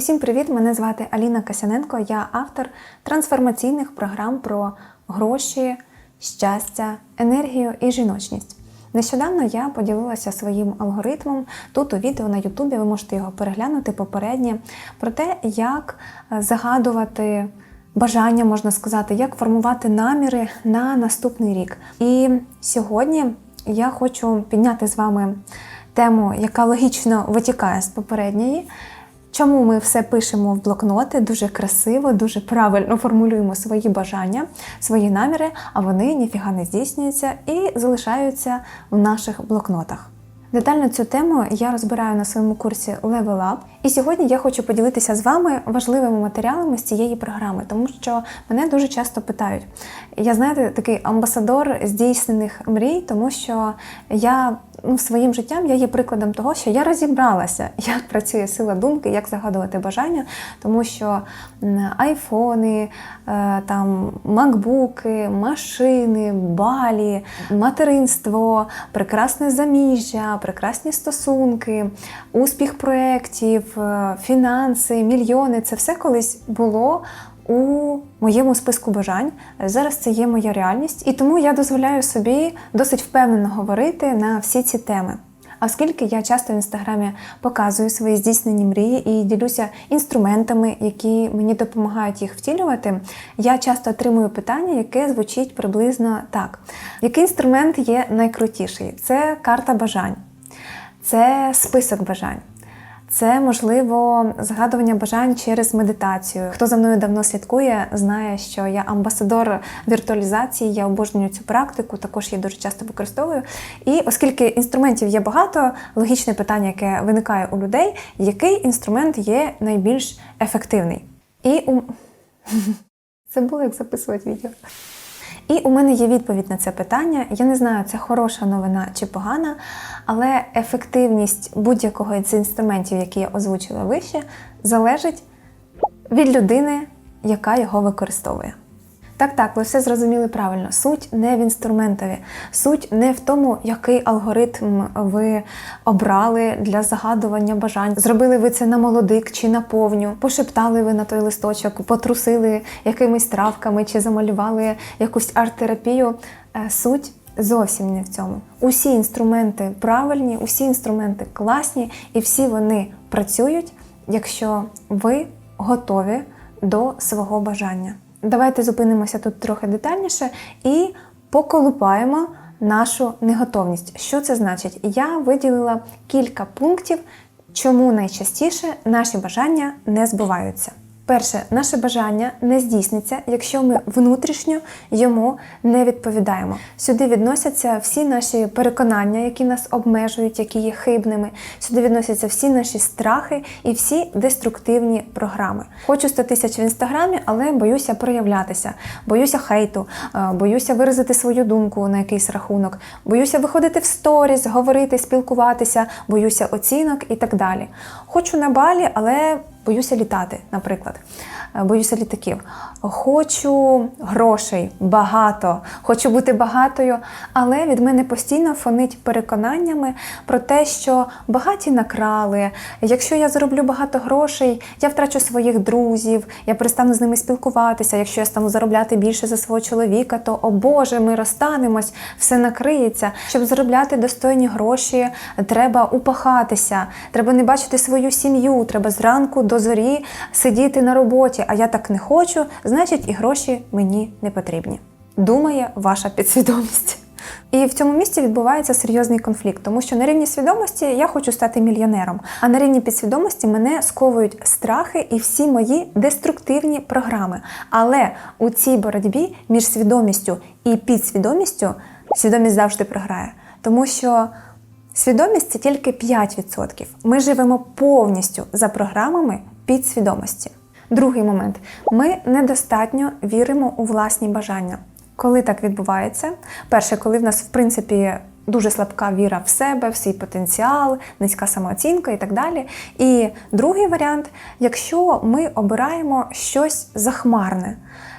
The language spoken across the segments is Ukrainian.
Усім привіт! Мене звати Аліна Касяненко. Я автор трансформаційних програм про гроші, щастя, енергію і жіночність. Нещодавно я поділилася своїм алгоритмом. Тут у відео на Ютубі ви можете його переглянути попереднє про те, як загадувати бажання, можна сказати, як формувати наміри на наступний рік. І сьогодні я хочу підняти з вами тему, яка логічно витікає з попередньої. Чому ми все пишемо в блокноти дуже красиво, дуже правильно формулюємо свої бажання, свої наміри, а вони ніфіга не здійснюються і залишаються в наших блокнотах. Детально цю тему я розбираю на своєму курсі Level Up. І сьогодні я хочу поділитися з вами важливими матеріалами з цієї програми, тому що мене дуже часто питають. Я знаєте, такий амбасадор здійснених мрій, тому що я ну, своїм життям я є прикладом того, що я розібралася, як працює сила думки, як загадувати бажання, тому що айфони, е, там макбуки, машини, балі, материнство, прекрасне заміжжя, прекрасні стосунки, успіх проєктів, фінанси, мільйони це все колись було. У моєму списку бажань зараз це є моя реальність, і тому я дозволяю собі досить впевнено говорити на всі ці теми. Оскільки я часто в інстаграмі показую свої здійснені мрії і ділюся інструментами, які мені допомагають їх втілювати, я часто отримую питання, яке звучить приблизно так: який інструмент є найкрутіший? Це карта бажань, це список бажань. Це можливо згадування бажань через медитацію. Хто за мною давно слідкує, знає, що я амбасадор віртуалізації, я обожнюю цю практику, також її дуже часто використовую. І оскільки інструментів є багато, логічне питання, яке виникає у людей, який інструмент є найбільш ефективний? І у це було як записувати відео. І у мене є відповідь на це питання. Я не знаю, це хороша новина чи погана, але ефективність будь-якого з інструментів, які я озвучила вище, залежить від людини, яка його використовує. Так, так, ви все зрозуміли правильно. Суть не в інструментові, суть не в тому, який алгоритм ви обрали для загадування бажань. Зробили ви це на молодик чи на повню, пошептали ви на той листочок, потрусили якимись травками чи замалювали якусь арт-терапію. Е, Суть зовсім не в цьому. Усі інструменти правильні, усі інструменти класні, і всі вони працюють, якщо ви готові до свого бажання. Давайте зупинимося тут трохи детальніше і поколупаємо нашу неготовність. Що це значить? Я виділила кілька пунктів, чому найчастіше наші бажання не збуваються. Перше, наше бажання не здійсниться, якщо ми внутрішньо йому не відповідаємо. Сюди відносяться всі наші переконання, які нас обмежують, які є хибними. Сюди відносяться всі наші страхи і всі деструктивні програми. Хочу 100 тисяч в інстаграмі, але боюся проявлятися, боюся хейту, е, боюся виразити свою думку на якийсь рахунок, боюся виходити в сторіс, говорити, спілкуватися, боюся оцінок і так далі. Хочу на балі, але боюся літати, наприклад. Е, Боюся літаків. Хочу грошей багато, хочу бути багатою, але від мене постійно фонить переконаннями про те, що багаті накрали. Якщо я зароблю багато грошей, я втрачу своїх друзів, я перестану з ними спілкуватися. Якщо я стану заробляти більше за свого чоловіка, то о Боже, ми розстанемось, все накриється. Щоб заробляти достойні гроші, треба упахатися, треба не бачити свою сім'ю, треба зранку до зорі сидіти на роботі. А я так не хочу, значить і гроші мені не потрібні. Думає ваша підсвідомість. І в цьому місці відбувається серйозний конфлікт, тому що на рівні свідомості я хочу стати мільйонером, а на рівні підсвідомості мене сковують страхи і всі мої деструктивні програми. Але у цій боротьбі між свідомістю і підсвідомістю свідомість завжди програє, тому що свідомість це тільки 5%. Ми живемо повністю за програмами підсвідомості. Другий момент: ми недостатньо віримо у власні бажання. Коли так відбувається, перше, коли в нас в принципі дуже слабка віра в себе, в свій потенціал, низька самооцінка і так далі. І другий варіант, якщо ми обираємо щось захмарне,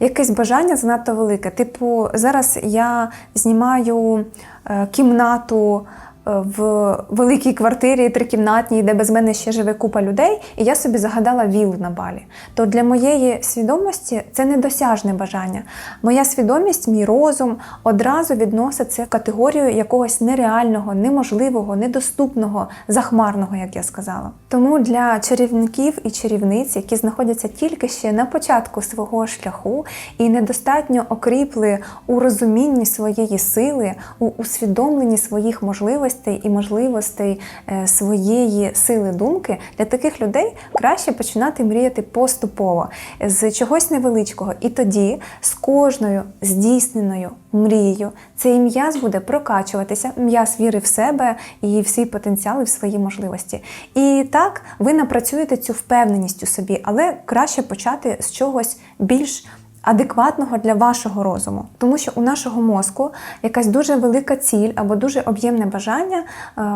якесь бажання занадто велике. Типу, зараз я знімаю е, кімнату в великій квартирі трикімнатній, де без мене ще живе купа людей, і я собі загадала віллу на балі. То для моєї свідомості це недосяжне бажання. Моя свідомість, мій розум одразу відносить це в категорію якогось нереального, неможливого, недоступного, захмарного, як я сказала. Тому для чарівників і чарівниць, які знаходяться тільки ще на початку свого шляху і недостатньо окріпли у розумінні своєї сили, у усвідомленні своїх можливостей і можливостей е, своєї сили думки, для таких людей краще починати мріяти поступово з чогось невеличкого. І тоді з кожною здійсненою мрією цей м'яз буде прокачуватися, м'яз віри в себе і в свій потенціал, і в свої можливості. І так ви напрацюєте цю впевненість у собі, але краще почати з чогось більш адекватного для вашого розуму, тому що у нашого мозку якась дуже велика ціль або дуже об'ємне бажання, е,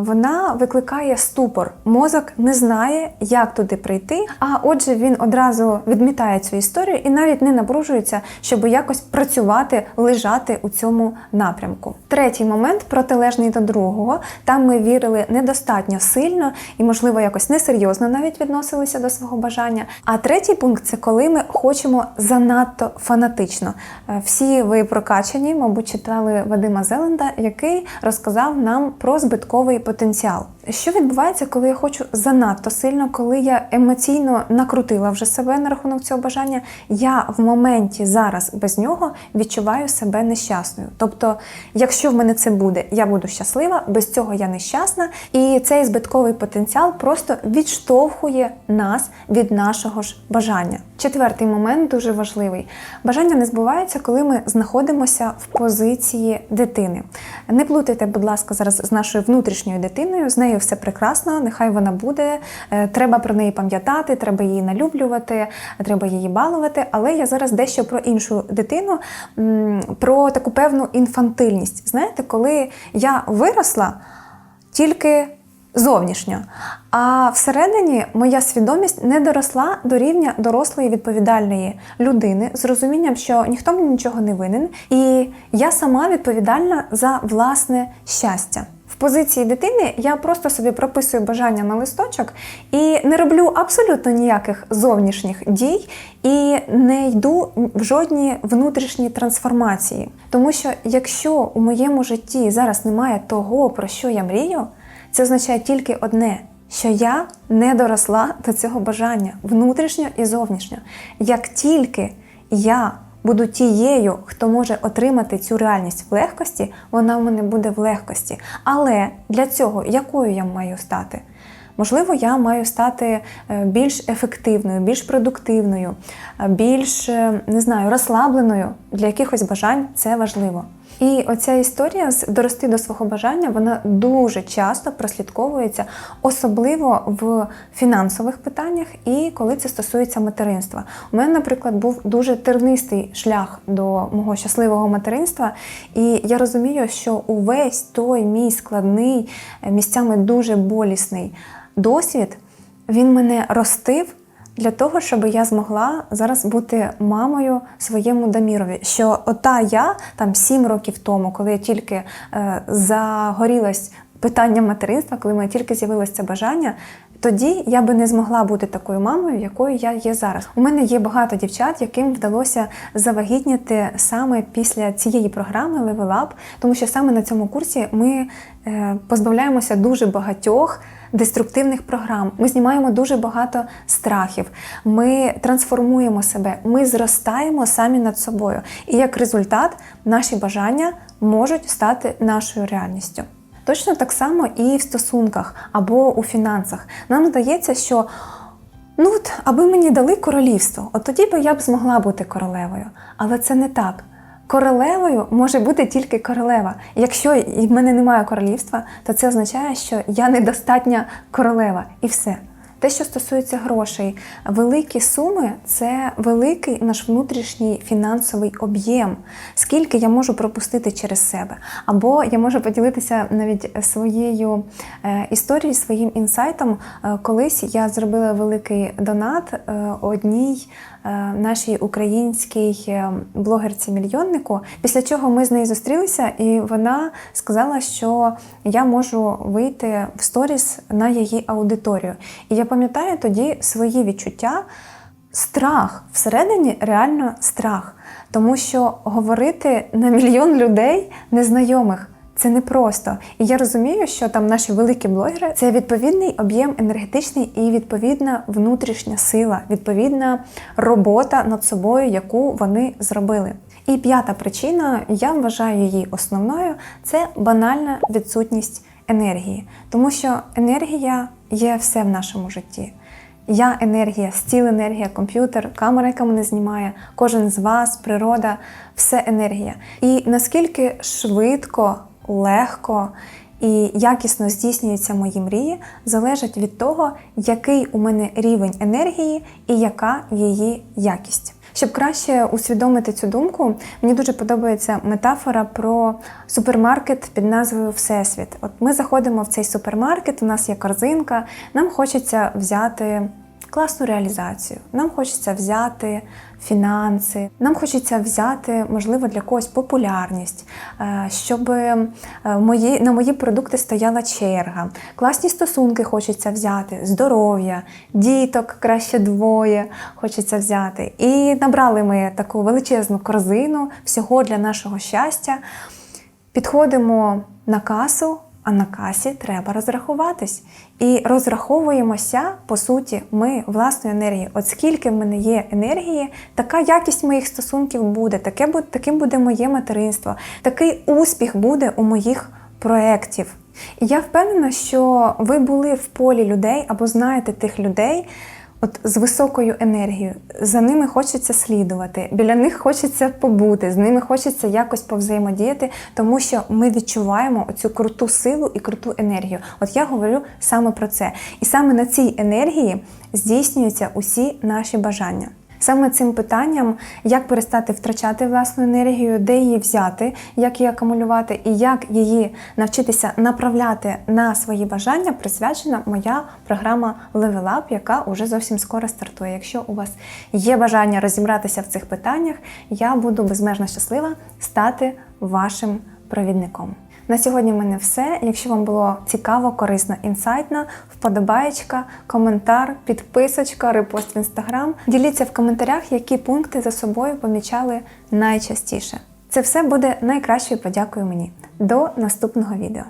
вона викликає ступор. Мозок не знає, як туди прийти. А отже, він одразу відмітає цю історію і навіть не напружується, щоб якось працювати, лежати у цьому напрямку. Третій момент протилежний до другого. Там ми вірили недостатньо сильно і, можливо, якось несерйозно навіть відносилися до свого бажання. А третій пункт це коли ми хочемо занадто фанатично. Е, Всі ви прокачані, мабуть, читали Вадима Зеленда, який розказав нам про збитковий потенціал. Що відбувається, коли я хочу занадто сильно, коли я емоційно накрутила вже себе на рахунок цього бажання, я в моменті зараз без нього відчуваю себе нещасною. Тобто, якщо в мене це буде, я буду щаслива, без цього я нещасна, і цей збитковий потенціал просто відштовхує нас від нашого ж бажання. Четвертий момент дуже важливий. Бажання не збувається, коли ми знаходимося в позиції дитини. Не плутайте, будь ласка, зараз з нашою внутрішньою дитиною. З нею все прекрасно, нехай вона буде. Е, Треба про неї пам'ятати, треба її налюблювати, треба її балувати. Але я зараз дещо про іншу дитину, про таку певну інфантильність. Знаєте, коли я виросла тільки зовнішньо. А всередині моя свідомість не доросла до рівня дорослої відповідальної людини з розумінням, що ніхто мені нічого не винен, і я сама відповідальна за власне щастя. В позиції дитини я просто собі прописую бажання на листочок і не роблю абсолютно ніяких зовнішніх дій і не йду в жодні внутрішні трансформації. Тому що якщо у моєму житті зараз немає того, про що я мрію, це означає тільки одне. Що я не доросла до цього бажання внутрішньо і зовнішньо. Як тільки я буду тією, хто може отримати цю реальність в легкості, вона в мене буде в легкості. Але для цього якою я маю стати? Можливо, я маю стати е, більш ефективною, більш продуктивною, е, більш е, не знаю, розслабленою для якихось бажань це важливо. І оця історія з дорости до свого бажання, вона дуже часто прослідковується, особливо в фінансових питаннях і коли це стосується материнства. У мене, наприклад, був дуже тернистий шлях до мого щасливого материнства, і я розумію, що увесь той мій складний, е, місцями дуже болісний досвід, він мене ростив для того, щоб я змогла зараз бути мамою своєму Дамірові. Що ота я там сім років тому, коли я тільки е, загорілась питанням материнства, коли мене тільки з'явилося це бажання. Тоді я би не змогла бути такою мамою, якою я є зараз. У мене є багато дівчат, яким вдалося завагітніти саме після цієї програми Level Up, тому що саме на цьому курсі ми е, позбавляємося дуже багатьох деструктивних програм. Ми знімаємо дуже багато страхів, ми трансформуємо себе, ми зростаємо самі над собою. І як результат, наші бажання можуть стати нашою реальністю. Точно так само і в стосунках або у фінансах. Нам здається, що ну от, аби мені дали королівство, от тоді би я б змогла бути королевою. Але це не так. Королевою може бути тільки королева. Якщо в мене немає королівства, то це означає, що я недостатня королева, і все. Те, що стосується грошей, великі суми це великий наш внутрішній фінансовий об'єм. Скільки я можу пропустити через себе. Або я можу поділитися навіть своєю е, історією, своїм інсайтом. Е, Колись я зробила великий донат е, одній нашій українській блогерці-мільйоннику, після чого ми з нею зустрілися, і вона сказала, що я можу вийти в сторіс на її аудиторію. І я пам'ятаю тоді свої відчуття. Страх всередині реально страх, тому що говорити на мільйон людей незнайомих це непросто. І я розумію, що там наші великі блогери це відповідний об'єм енергетичний і відповідна внутрішня сила, відповідна робота над собою, яку вони зробили. І п'ята причина, я вважаю її основною, це банальна відсутність енергії, тому що енергія є все в нашому житті. Я енергія, стіл енергія, комп'ютер, камера, яка мене знімає, кожен з вас, природа, все енергія. І наскільки швидко, легко і якісно здійснюються мої мрії, залежить від того, який у мене рівень енергії і яка її якість. Щоб краще усвідомити цю думку, мені дуже подобається метафора про супермаркет під назвою Всесвіт. От ми заходимо в цей супермаркет, у нас є корзинка, нам хочеться взяти класну реалізацію, нам хочеться взяти фінанси, нам хочеться взяти, можливо, для когось популярність, е, щоб е, мої, на мої продукти стояла черга. Класні стосунки хочеться взяти, здоров'я, діток краще двоє хочеться взяти. І набрали ми таку величезну корзину всього для нашого щастя. Підходимо на касу, а на касі треба розрахуватись. І розраховуємося, по суті, ми власною енергією. От скільки в мене є енергії, така якість моїх стосунків буде, таке таким буде моє материнство, такий успіх буде у моїх проєктів. І я впевнена, що ви були в полі людей або знаєте тих людей. От з високою енергією, за ними хочеться слідувати, біля них хочеться побути, з ними хочеться якось повзаємодіяти, тому що ми відчуваємо оцю круту силу і круту енергію. От я говорю саме про це. І саме на цій енергії здійснюються усі наші бажання. Саме цим питанням, як перестати втрачати власну енергію, де її взяти, як її акумулювати і як її навчитися направляти на свої бажання, присвячена моя програма Level Up, яка уже зовсім скоро стартує. Якщо у вас є бажання розібратися в цих питаннях, я буду безмежно щаслива стати вашим провідником. На сьогодні в мене все. Якщо вам було цікаво, корисно, інсайтно, вподобаєчка, коментар, підписочка, репост в інстаграм. Діліться в коментарях, які пункти за собою помічали найчастіше. Це все буде найкращою подякою мені. До наступного відео.